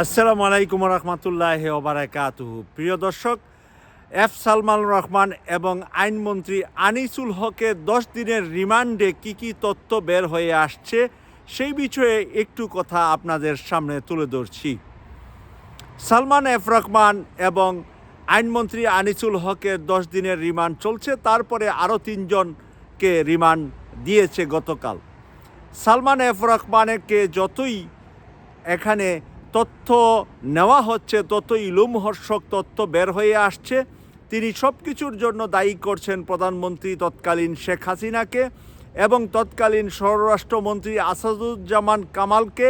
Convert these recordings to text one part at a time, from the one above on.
আসসালামু আলাইকুম রহমতুল্লাহ ওবারাকাতুহু প্রিয় দর্শক, এফ সালমান রহমান এবং আইনমন্ত্রী আনিসুল হকের দশ দিনের রিমান্ডে কি কি তথ্য বের হয়ে আসছে সেই বিষয়ে একটু কথা আপনাদের সামনে তুলে ধরছি। সালমান এফ রহমান এবং আইনমন্ত্রী আনিসুল হকের দশ দিনের রিমান্ড চলছে, তারপরে আরও তিনজনকে রিমান্ড দিয়েছে গতকাল। সালমান এফ রহমানকে যতই এখানে তথ্য নেওয়া হচ্ছে ততই লুমহর্ষক তথ্য বের হয়ে আসছে। তিনি সব কিছুর জন্য দায়ী করছেন প্রধানমন্ত্রী তৎকালীন শেখ হাসিনাকে এবং তৎকালীন স্বরাষ্ট্রমন্ত্রী আসাদুজ্জামান কামালকে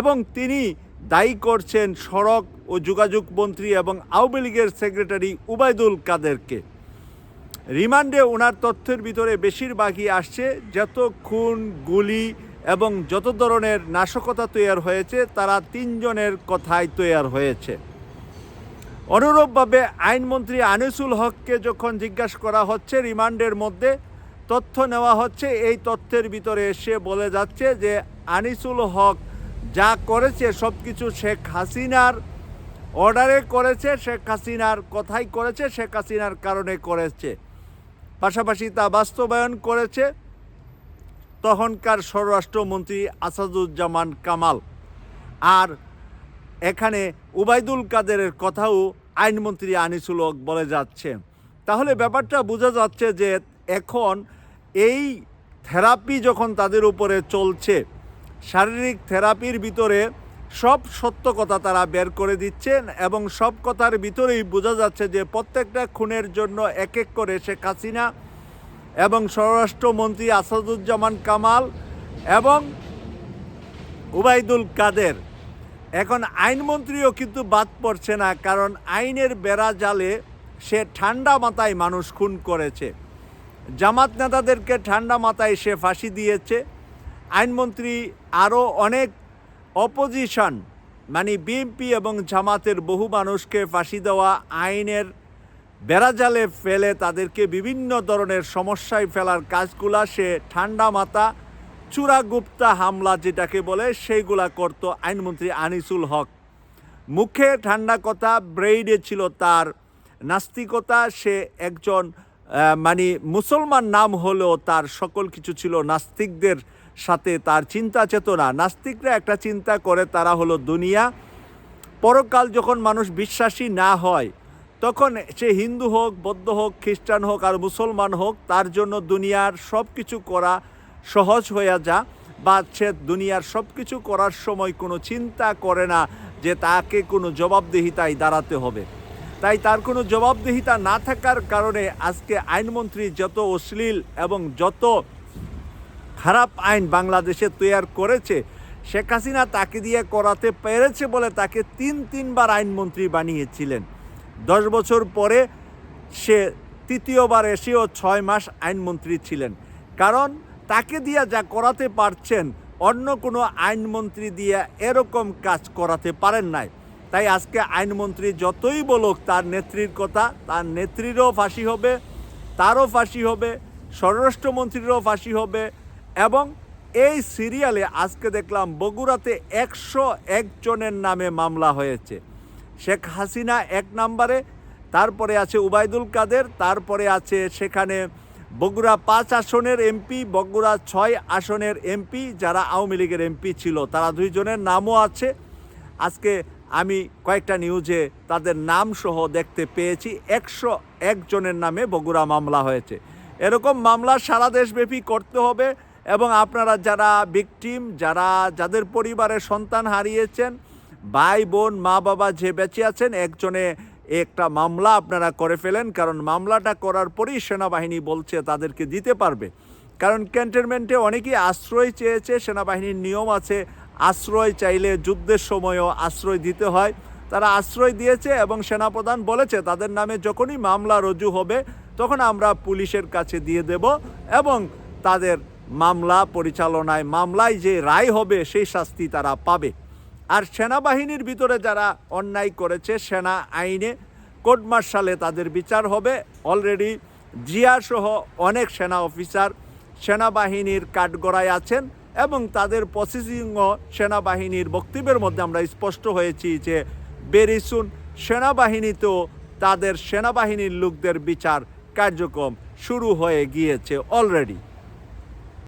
এবং তিনি দায়ী করছেন সড়ক ও যোগাযোগ মন্ত্রী এবং আওয়ামী লীগের সেক্রেটারি উবায়দুল কাদেরকে। রিমান্ডে ওনার তথ্যের ভিতরে বেশিরভাগই আসছে, যত খুন, গুলি এবং যত ধরনের নাশকতা তৈরি হয়েছে, তারা তিনজনের কথাই তৈরি হয়েছে। অনুরূপভাবে আইনমন্ত্রী আনিসুল হককে যখন জিজ্ঞাসা করা হচ্ছে রিমান্ডের মধ্যে, তথ্য নেওয়া হচ্ছে, এই তথ্যের ভিতরে এসে বলে যাচ্ছে যে আনিসুল হক যা করেছে সব কিছু শেখ হাসিনার অর্ডারে করেছে, শেখ হাসিনার কথাই করেছে, শেখ হাসিনার কারণে করেছে। পাশাপাশি তা বাস্তবায়ন করেছে। তখনকার স্বরাষ্ট্রমন্ত্রী আসাদুজ্জামান কামাল। আর এখানে উবায়দুল কাদেরের কথাও আইনমন্ত্রী আনিসুল হক বলে যাচ্ছে। তাহলে ব্যাপারটা বোঝা যাচ্ছে যে এখন এই থেরাপি যখন তাদের উপরে চলছে, শারীরিক থেরাপির ভিতরে সব সত্য কথা তারা বের করে দিচ্ছেন এবং সব কথার ভিতরেই বোঝা যাচ্ছে যে প্রত্যেকটা খুনের জন্য এক এক করে শেখ হাসিনা এবং স্বরাষ্ট্রমন্ত্রী আসাদুজ্জামান কামাল এবং উবাইদুল কাদের। এখন আইনমন্ত্রীও কিন্তু বাদ পড়ছে না, কারণ আইনের বেড়া জালে সে ঠান্ডা মাথায় মানুষ খুন করেছে। জামাত নেতাদেরকে ঠান্ডা মাথায় সে ফাঁসি দিয়েছে। আইনমন্ত্রী আরও অনেক অপোজিশন মানে বিএনপি এবং জামাতের বহু মানুষকে ফাঁসি দেওয়া আইনের বেড়াজালে ফেলে তাদেরকে বিভিন্ন ধরনের সমস্যায় ফেলার কাজগুলা সে ঠান্ডা মাথা চূড়াগুপ্তা হামলা যেটাকে বলে, সেইগুলা করত আইনমন্ত্রী আনিসুল হক। মুখে ঠান্ডা কথা ব্রেইডে ছিল তার নাস্তিকতা, সে একজন মানে মুসলমান নাম হলেও তার সকল কিছু ছিল নাস্তিকদের সাথে তার চিন্তা চেতনা। নাস্তিকরা একটা চিন্তা করে, তারা হলো দুনিয়া। পরকাল যখন মানুষ বিশ্বাসী না হয় তখন সে হিন্দু হোক, বৌদ্ধ হোক, খ্রিস্টান হোক আর মুসলমান হোক, তার জন্য দুনিয়ার সব কিছু করা সহজ হয়ে যা, বা সে দুনিয়ার সব কিছু করার সময় কোনো চিন্তা করে না যে তাকে কোনো জবাবদিহিতায় দাঁড়াতে হবে। তাই তার কোনো জবাবদিহিতা না থাকার কারণে আজকে আইনমন্ত্রী যত অশ্লীল এবং যত খারাপ আইন বাংলাদেশে তৈরি করেছে, শেখ হাসিনা তাকে দিয়ে করাতে পেরেছে বলে তাকে তিন তিনবার আইনমন্ত্রী বানিয়েছিলেন। দশ বছর পরে সে তৃতীয়বার এসেও ছয় মাস আইনমন্ত্রী ছিলেন। কারণ তাকে দিয়ে যা করাতে পারছেন, অন্য কোনো আইনমন্ত্রী দিয়ে এরকম কাজ করাতে পারেন নাই। তাই আজকে আইনমন্ত্রী যতই বলুক, তার নেত্রীর কথা, তার নেত্রীরও ফাঁসি হবে, তারও ফাঁসি হবে, স্বরাষ্ট্রমন্ত্রীরও ফাঁসি হবে এবং এই সিরিয়ালে আজকে দেখলাম বগুড়াতে একশো একজনের নামে মামলা হয়েছে। শেখ হাসিনা এক নম্বরে, তারপরে আছে উবাইদুল কাদের, তারপরে আছে সেখানে বগুড়া পাঁচ আসনের এমপি, বগুড়া ছয় আসনের এমপি, যারা আওয়ামী লীগের এমপি ছিল, তারা দুইজনের নামও আছে। আজকে আমি কয়েকটা নিউজে তাদের নাম সহ দেখতে পেয়েছি, একশো একজনের নামে বগুড়া মামলা হয়েছে। এরকম মামলা সারা দেশব্যাপী করতে হবে এবং আপনারা যারা ভিকটিম যারা, যাদের পরিবারের সন্তান হারিয়েছেন ভাই বোন, মা বাবা যে বেঁচে আছেন, একজনে একটা মামলা আপনারা করে ফেলেন, কারণ মামলাটা করার পরেই সেনাবাহিনী বলছে তাদেরকে দিতে পারবে। কারণ ক্যান্টনমেন্টে অনেকেই আশ্রয় চেয়েছে, সেনাবাহিনীর নিয়ম আছে, আশ্রয় চাইলে যুদ্ধের সময়ও আশ্রয় দিতে হয়। তারা আশ্রয় দিয়েছে এবং সেনাপ্রধান বলেছে, তাদের নামে যখনই মামলা রুজু হবে, তখন আমরা পুলিশের কাছে দিয়ে দেব এবং তাদের মামলা পরিচালনায়, মামলায় যে রায় হবে, সেই শাস্তি তারা পাবে। আর সেনাবাহিনীর ভিতরে যারা অন্যায় করেছে সেনা আইনে কোর্ট মার্শালে তাদের বিচার হবে। অলরেডি জিয়া সহ অনেক সেনা অফিসার সেনাবাহিনীর কাঠগড়ায় আছেন এবং তাদের প্রসেসিংও সেনাবাহিনীর বক্তব্যের মধ্যে আমরা স্পষ্ট হয়েছি যে বেরিসুন সেনাবাহিনীতেও তাদের সেনাবাহিনীর লোকদের বিচার কার্যক্রম শুরু হয়ে গিয়েছে অলরেডি